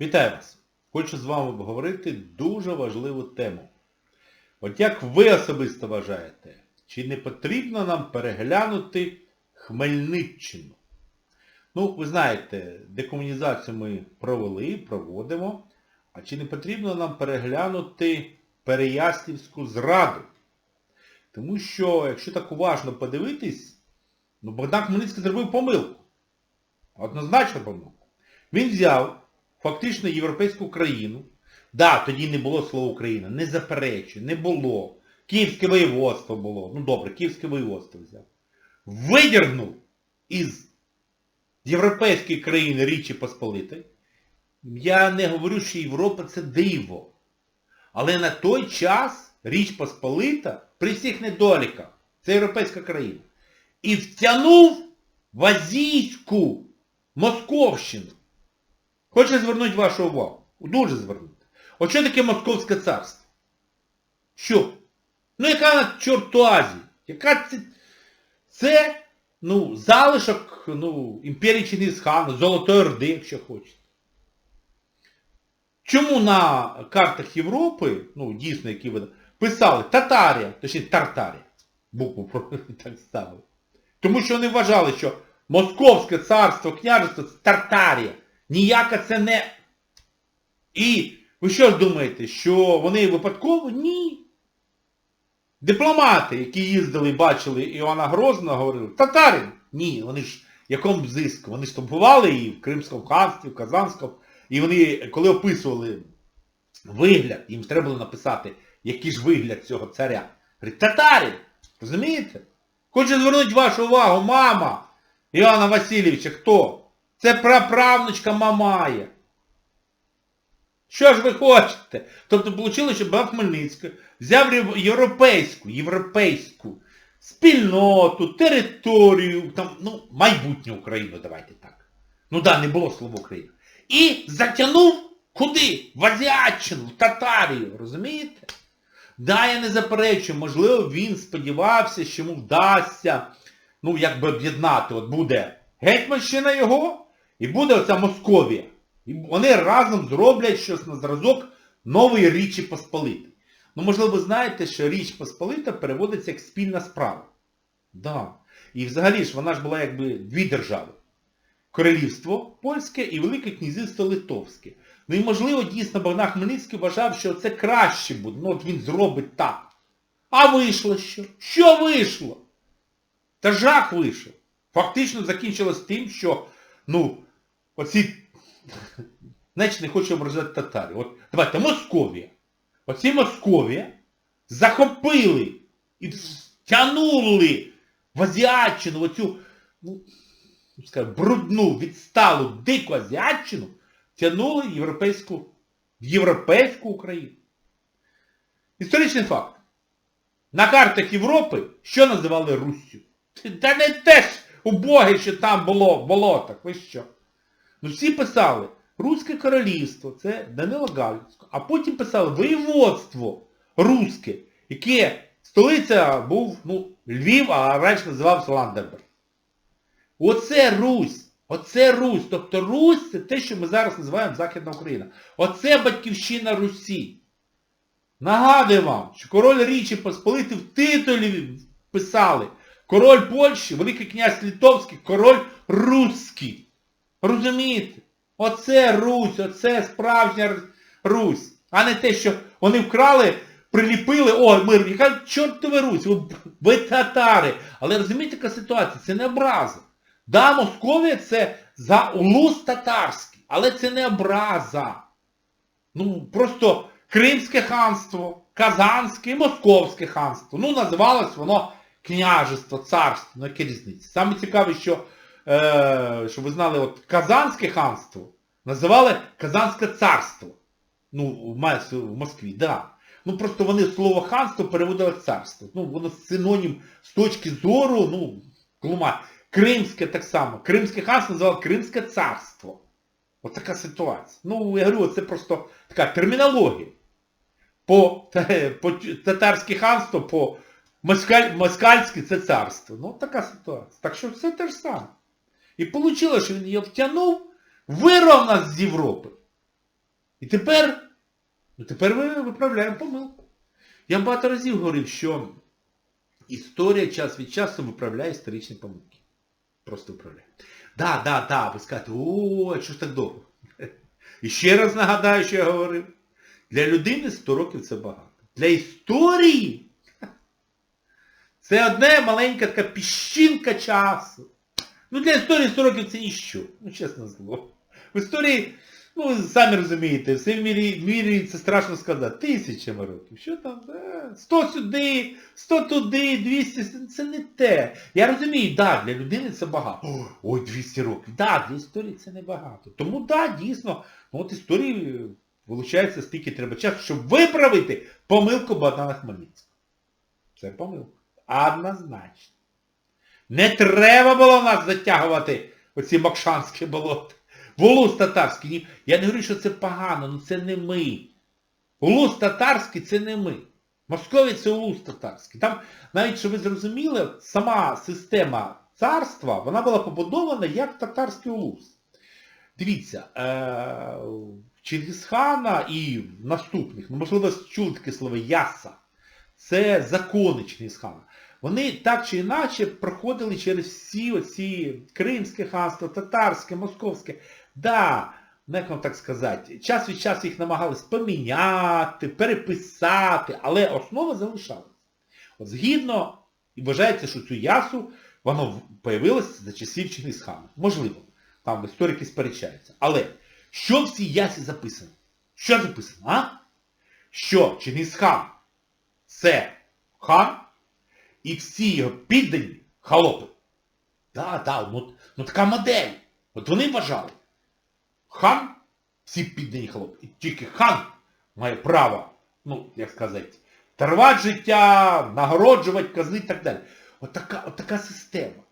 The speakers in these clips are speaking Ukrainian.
Вітаю вас! Хочу з вами обговорити дуже важливу тему. От як ви особисто вважаєте, чи не потрібно нам переглянути Хмельниччину? Ну, ви знаєте, декомунізацію ми провели, проводимо. А чи не потрібно нам переглянути Переяслівську зраду? Тому що, якщо так уважно подивитись, ну Богдан Хмельницький зробив помилку. Однозначно помилку. Він взяв фактично європейську країну. Да, тоді не було слова Україна, не заперечую, не було. Київське воєводство було. Ну добре, Київське воєводство взяв. Видірнув із європейської країни Річі Посполитої. Я не говорю, що Європа це диво. Але на той час Річ Посполита при всіх недоліках, це європейська країна. І втягнув в азійську Московщину. Хочу звернути вашу увагу. Дуже звернути. От що таке Московське царство? Що? Ну яка на чорту Азії? Яка це? Це, ну, залишок, ну, імперії Чингисхана, Золотої Орди, якщо хочете. Чому на картах Європи, ну, дійсно, які ви писали Татарія, точніше Тартарія, букву так ставили. Тому що вони вважали, що Московське царство, княжество це Тартарія. Ніяка це не... І ви що ж думаєте, що вони випадково? Ні. Дипломати, які їздили бачили Іоанна Грозного, говорили, татарин. Ні, вони ж якому зиску? Вони ж там і в Кримському ханстві, в Казанському. І вони, коли описували вигляд, їм треба було написати, який ж вигляд цього царя. Говорить, татарин. Розумієте? Хочу звернути вашу увагу, мама Іоанна Васильовича, хто? Це праправнучка Мамая. Що ж ви хочете? Тобто вийшло, що Баб Хмельницька взяв європейську, європейську спільноту, територію, там, ну, майбутню Україну, давайте так. Ну да, не було слова Україна. І затягнув куди? В Азіатчину, в Татарію, розумієте? Да, я не заперечую, можливо, він сподівався, що йому вдасться, ну, якби об'єднати, от буде Гетьманщина його, і буде оця Московія. І вони разом зроблять щось на зразок нової Річі Посполитої. Ну, можливо, ви знаєте, що Річ Посполита переводиться як спільна справа. Да. І взагалі ж вона ж була якби дві держави. Королівство Польське і Велике князівство Литовське. Ну і можливо, дійсно Богдан Хмельницький вважав, що це краще буде. Ну от він зробить так. А вийшло що? Що вийшло? Та жах вийшов. Фактично закінчилось тим, що, ну, оці, значить, не хочу ображати татарів. От давайте, Московія. Оці Московія захопили і втягнули в Азіатчину оцю, ну, скажімо, брудну, відсталу, дику Азіатчину, тягнули європейську, в європейську Україну. Історичний факт. На картах Європи що називали Руссю? Та не те ж убоге, що там було в болотах, ви що? Ну всі писали Руське королівство, це Данило Галицько, а потім писали воєводство Руське, яке столиця був, ну, Львів, а раніше називався Ландерберг. Оце Русь. Оце Русь. Тобто Русь це те, що ми зараз називаємо Західна Україна. Оце батьківщина Русі. Нагадую вам, що король Річі Посполити в титулі писали король Польщі, Великий князь Литовський, король Руський. Розумієте? Оце Русь, оце справжня Русь. А не те, що вони вкрали, приліпили, о, мир, яка чортова Русь, ви, татари. Але розумієте, яка ситуація? Це не образа. Да, Московія це за улус татарський, але це не образа. Ну, просто Кримське ханство, Казанське і Московське ханство. Ну, називалось воно княжество, царство, ну яке різниця. Саме цікаве, що, е, щоб ви знали, от Казанське ханство називали Казанське царство. Ну, в в Москві, да. Ну просто вони слово ханство переводили як царство. Ну, воно синонім з точки зору, ну, клума. Кримське так само. Кримське ханство називали Кримське царство. От така ситуація. Ну, я говорю, це просто така термінологія. По, по татарське ханство, по москаль, москальське це царство. Ну, така ситуація. Так що все те ж саме. І вийшло, що він його втягнув, вирвав нас з Європи. І тепер, ну тепер ми виправляємо помилку. Я багато разів говорив, що історія час від часу виправляє історичні помилки. Просто виправляє. Да, да, да, ви скажете, о, а що ж так довго? І ще раз нагадаю, що я говорив. Для людини 100 років це багато. Для історії це одне маленька така піщинка часу. Ну для історії 100 років це ніщо. Ну, чесно слово. В історії, ну ви самі розумієте, все в мірі, в мірі це страшно сказати. Тисячами років. Що там? 100 сюди, 100 туди, 200, це не те. Я розумію, да, для людини це багато. Ой, 200 років. Да, для історії це не багато. Тому да, дійсно, ну от історії, виходить, стільки треба часу, щоб виправити помилку Богдана Хмельницького. Це помилка. Однозначно. Не треба було нас затягувати оці Мокшанські болота. Волос татарський. Ні. Я не говорю, що це погано, ну це не ми. Улус татарський це не ми. Московія це улус татарський. Там, навіть, щоб ви зрозуміли, сама система царства, вона була побудована як татарський улус. Дивіться, е- в Чингисхана і наступних, ну можливо, чули таке слово яса. Це закони Чингисхана. Вони так чи інакше проходили через всі оці Кримське ханство, татарське, московське. Да, як вам так сказати, час від часу їх намагались поміняти, переписати, але основа залишалась. От згідно, і вважається, що цю ясу, воно появилось за часів Чингисхана. Можливо, там історики сперечаються. Але що в цій ясі записано? Що записано, а? Що Чингисхан це хан, і всі його піддані холопи. Да, да, ну, ну така модель. От вони вважали. Хан, всі піддані холопи. І тільки хан має право, ну, як сказати, тарвати життя, нагороджувати, казнити і так далі. От така, от така система.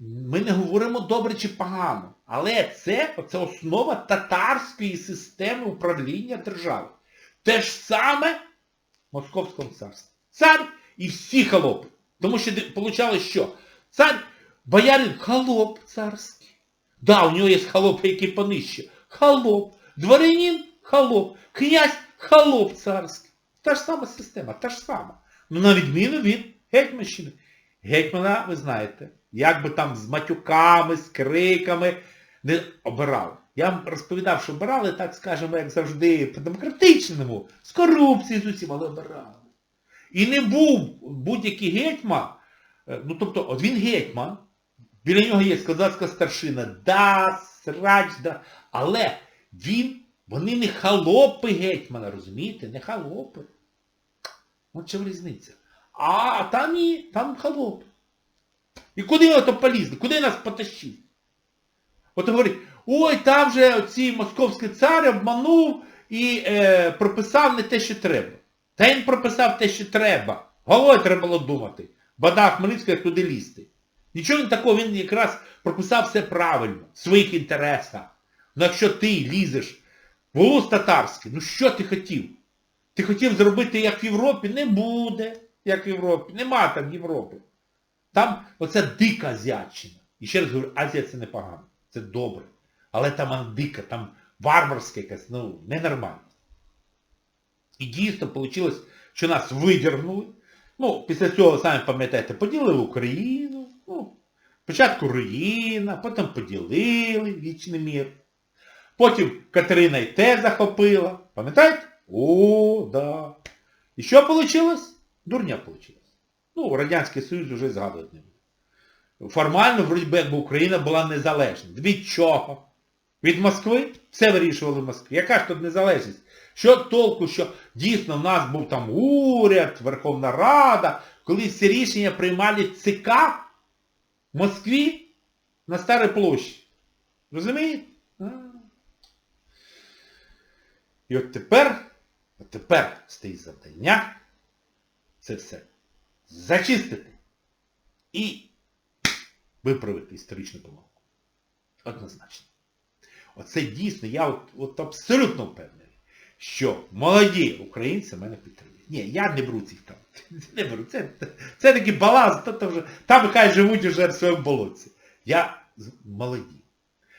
Ми не говоримо добре чи погано. Але це, це основа татарської системи управління держави. Те ж саме в Московському царстві. Цар і всі холопи. Тому що виходило що? Цар, боярин холоп царський. Да, у нього є холопи, які понижче. Холоп. Дворянин холоп. Князь холоп царський. Та ж сама система, та ж сама. Ну на відміну від гетьманщини. Гетьмана, ви знаєте, як би там з матюками, з криками не обирали. Я вам розповідав, що обирали, так скажемо, як завжди, по-демократичному, з корупцією з усім, але обирали. І не був будь-який гетьман, е, ну тобто, от він гетьман, біля нього є козацька старшина, да, срач, да, але він, вони не холопи гетьмана, розумієте, не холопи. От чим різниця. А там ні, там холоп. І куди його то полізли? Куди нас потащив? От говорить, ой, там же оці московський цар обманув і е, прописав не те, що треба. Та він прописав те, що треба. Головою треба було думати. Бада Хмельницька як туди лізти. Нічого не такого, він якраз прописав все правильно, в своїх інтересах. Ну якщо ти лізеш в волос татарський, ну що ти хотів? Ти хотів зробити як в Європі? Не буде, як в Європі. Нема там Європи. Там оця дика азіатчина. І ще раз говорю, Азія це непогано. Це добре. Але там дика, там варварська якась, ну, ненормально. І дійсно вийшло, що нас видірнули. Ну, після цього, самі пам'ятаєте, поділили Україну. Ну, спочатку руїна, потім поділили вічний мір. Потім Катерина і те захопила. Пам'ятаєте? О, да. І що вийшло? Дурня вийшла. Ну, Радянський Союз вже згадувати не буде. Формально, вроді би, Україна була незалежна. Від чого? Від Москви? Все вирішували в Москві. Яка ж тут незалежність? Що толку, що дійсно в нас був там уряд, Верховна Рада, коли всі рішення приймали ЦК в Москві на Старій площі. Розумієте? І от тепер, от тепер стоїть завдання це все зачистити і виправити історичну помилку. Однозначно. Оце дійсно, я от, от абсолютно впевнений, що молоді українці мене підтримують. Ні, я не беру цих там. Не беру. Це, це такий баланс, то, то вже, там хай живуть вже в своєму болотці. Я молоді.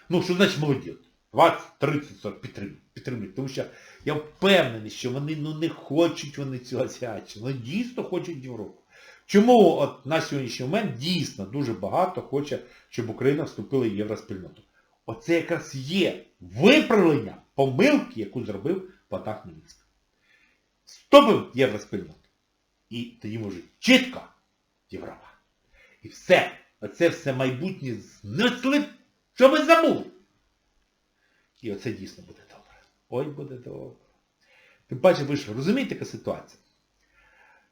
Ну, що значить молоді? 20, 30, 40 підтримують, підтримують. Тому що я впевнений, що вони ну, не хочуть вони цього свячення. Вони дійсно хочуть Європу. Чому от на сьогоднішній момент дійсно дуже багато хоче, щоб Україна вступила в євроспільноту? Оце якраз є виправлення помилки, яку зробив Платан Хмельницький. Вступив в. І тоді може чітко Європа. І все. Оце все майбутнє знесли, що ви забули. І оце дійсно буде добре. Ой, буде добре. Тим паче, ви ж розумієте, яка ситуація?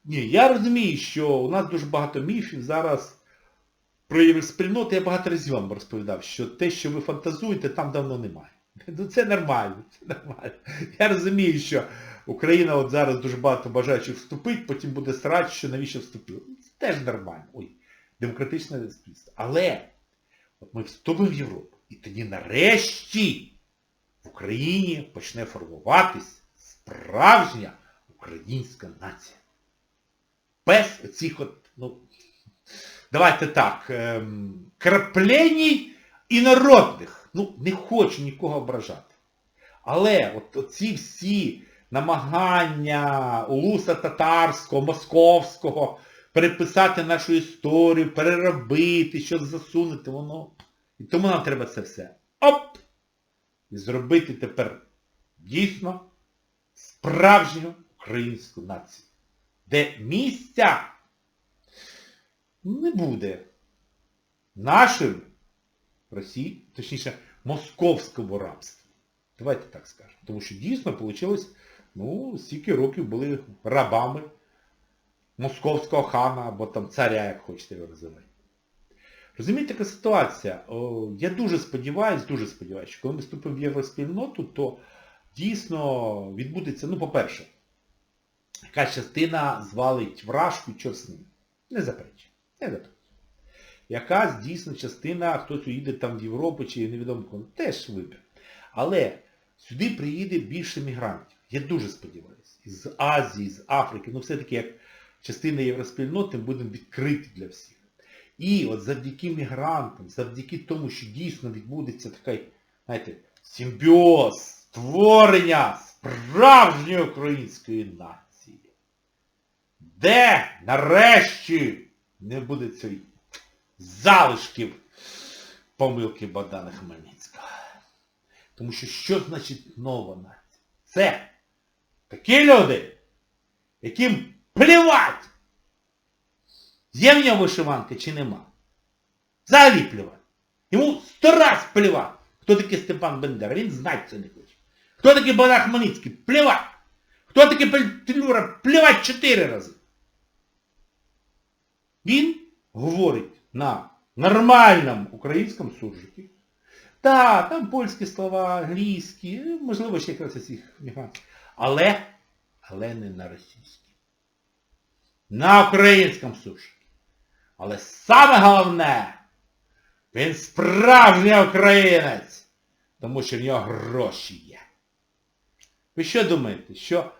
Ні, я розумію, що у нас дуже багато міфів зараз про євроспільноти, я багато разів вам розповідав, що те, що ви фантазуєте, там давно немає. Ну це нормально, це нормально. Я розумію, що Україна от зараз дуже багато бажаючих вступить, потім буде срач, що навіщо вступили. Це теж нормально. Ой, демократичне суспільство. Але от ми вступимо в Європу. І тоді нарешті в Україні почне формуватись справжня українська нація. Без оцих от, ну, давайте так, ем, крапленій інородних. Ну, не хочу нікого ображати. Але от оці всі намагання улуса татарського, московського переписати нашу історію, переробити, щось засунути, воно. І тому нам треба це все. Оп! І зробити тепер дійсно справжню українську націю. Де місця не буде нашим Росії, точніше, московському рабству. Давайте так скажемо. Тому що дійсно вийшло, ну, стільки років були рабами московського хана або там царя, як хочете його називати. Розумієте, така ситуація? Я дуже сподіваюся, дуже сподіваюся, що коли ми вступимо в євроспільноту, то дійсно відбудеться, ну, по-перше, якась частина звалить вражку, з. Не заперечує. Не заперечує. Якась дійсно частина, хтось уїде там в Європу чи невідомо кому, теж вибір. Але сюди приїде більше мігрантів. Я дуже сподіваюся. Із Азії, з Африки, ну все-таки як частина євроспільноти ми будемо відкриті для всіх. І от завдяки мігрантам, завдяки тому, що дійсно відбудеться такий, знаєте, симбіоз, створення справжньої української нації. Де нарешті не буде цієї залишків помилки Богдана Хмельницького. Тому що що значить нова нація? Це такі люди, яким плівать, є в нього вишиванка чи нема. Взагалі плівать. Йому сто раз плівать. Хто такий Степан Бендера? Він знати це не хоче. Хто такий Богдан Хмельницький? Плівать. Хто такий Петлюра? Плівать чотири рази. Він говорить на нормальному українському суржикі. Так, там польські слова, англійські, можливо, ще якраз цих мігрантів. Але, але не на російській. На українському суржикі. Але саме головне, він справжній українець, тому що в нього гроші є. Ви що думаєте, що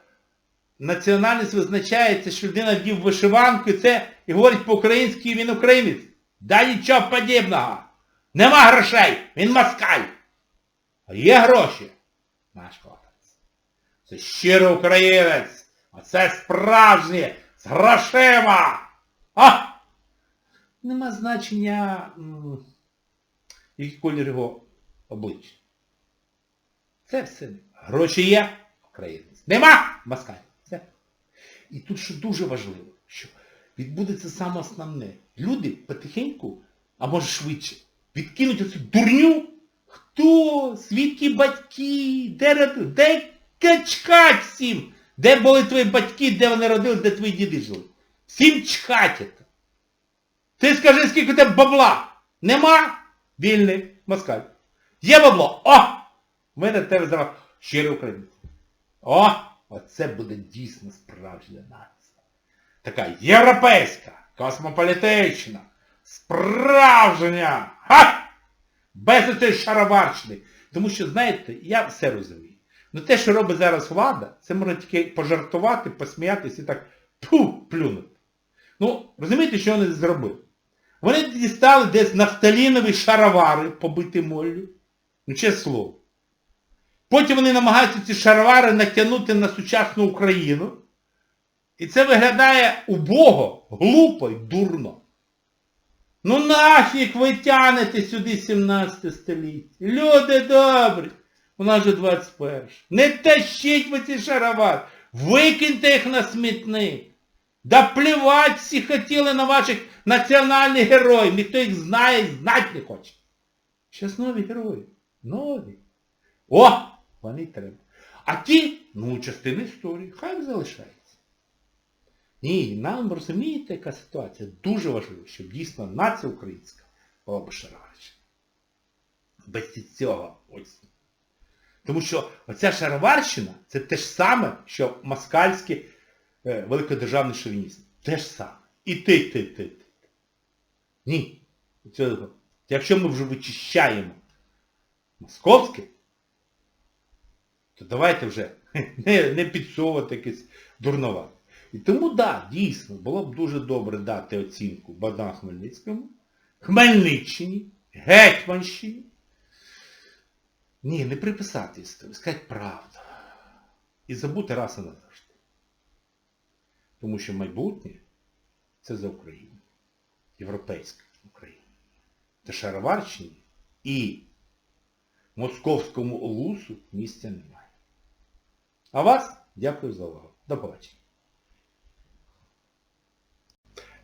національність визначається, що людина вдів вишиванку і це і говорить по-українськи, він українець? Да нічого подібного. Нема грошей, він москаль. Є гроші. Наш хлопець. Це щирий українець. А це справжнє з грошима. А! Нема значення, який колір його обличчя. Це все. Гроші є, українець. Нема москаль. Все. І тут що дуже важливо, що відбудеться саме основне. Люди потихеньку, а може швидше, відкинуть оцю дурню. Хто? Свідки батьки? Де? Де чхать всім? Де були твої батьки, де вони родились, де твої діди жили? Всім чхать це. Ти скажи, скільки тебе бабла? Нема? Вільний москаль. Є бабло? О! Ми на тебе зараз щирий українець. О! Оце буде дійсно справжня нація. Така європейська, космополітична, справжня! Ха! Без оцеї шароварщини. Тому що, знаєте, я все розумію. Ну те, що робить зараз влада, це можна тільки пожартувати, посміятися і так пу, плюнути. Ну, розумієте, що вони зробили? Вони дістали десь нафталінові шаровари, побиті моллю. Ну, чесне слово. Потім вони намагаються ці шаровари натягнути на сучасну Україну. І це виглядає убого, глупо й дурно. Ну нафіг ви тянете сюди 17 століття. Люди добрі. У нас же 21. Не тащіть ви ці шаровари. Викиньте їх на смітник. Да плівать всі хотіли на ваших національних героїв. Ніхто їх знає і знати не хоче. Щас нові герої. Нові. О! Вони треба. А ті, ну, частина історії, хай залишається. Ні, нам, розумієте, яка ситуація? Дуже важливо, щоб дійсно нація українська була башароварщина. Без цього ось. Тому що оця шароварщина це те ж саме, що москальський е, великодержавний шовінізм. Те ж саме. І ти, ти, ти, ти. Ні. Цього. Якщо ми вже вичищаємо московське, то давайте вже не, не підсовувати якесь дурновате. І тому, так, да, дійсно, було б дуже добре дати оцінку Богдану Хмельницькому, Хмельниччині, Гетьманщині. Ні, не приписати історію, сказати правду. І забути раз і назавжди. Тому що майбутнє це за Україну. Європейська Україна. Та Шароварщині і московському лусу місця немає. А вас дякую за увагу. До побачення.